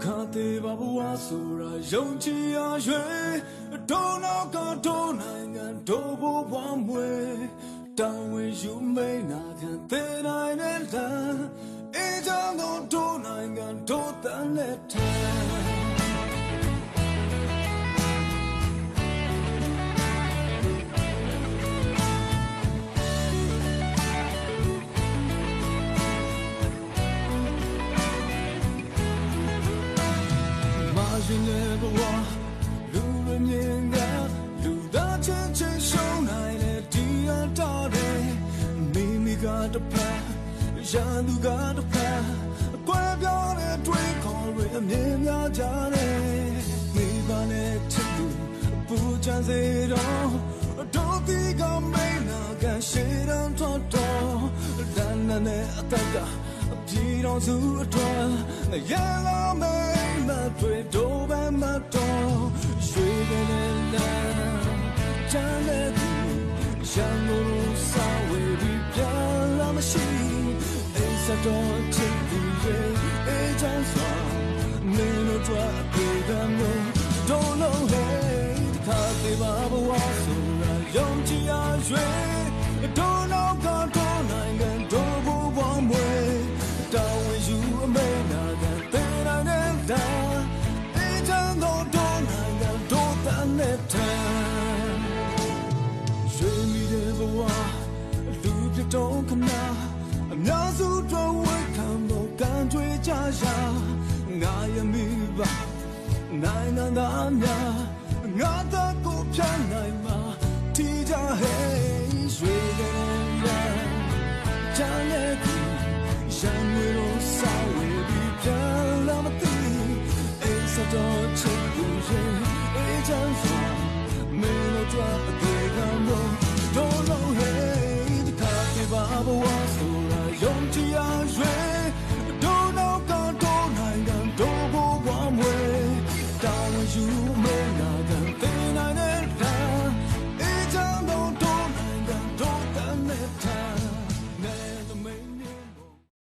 ခါသေးပါဘဝဆိုတာယုံကြည်ရာရွေဒုနောက်ကဒုနိုင်ငံဒုဘဝမွေတောင်းဝင်ယူမိန်နာခံသေးနိုင်တဲ့လမ်းအေးချမ်းသောဒုနိုင်ငံဒုတန်တဲ့ထံ ဘဝလူရမြင်ကလူသားချင်းချင်းရှုံးနိုင်တဲ့ဒီအတော်တဲ့မိမိကတဖက်ရန်သူကတဖက်အကွဲပြောင်းတဲ့တွေးခေါ်ရအမြင်များကြတဲ့မိဘနဲ့ချစ်သူအပူချမ်းစေတော့တို့ဒီကမိန်နာကရှေ့တန်းတော့တော့တန်နဲ့အတက်ကပြည်တော်စုအတွက်ရန်လာမိန် မတွေတို့ပဲမတော်ရွှေတဲ့လမ်းချမ်းတဲ့သူရန်ကုန်စာဝေးပြီးပြန်လာမရှိအိမ်စတော်ချစ်သူရဲ့အေးချမ်းစွာမင်းတို့အတွက်အပြေကမျိုး don't know hey ခါသေးပါဘဝဆိုတာယုံကြည်ရရွေ တန်တဲ့ထံရွှေမိတဲ့ဘဝလူပြတော့ခဏအများစုတော့ဝေခံတော့ကန်ကြွေးကြရာငါယမိပါနိုင်ငံသားများငါသားကိုဖြတ်နိုင်မှာတီးကြဟဲ့ရွှေတဲ့ရန်ချမ်းရဲ့ကူရန်ဝေလို့စာဝေပြီးပြန်လာမသိအိမ်စတော့ချစ်သူရဲ့အေးချမ်းစွာမင်းတို့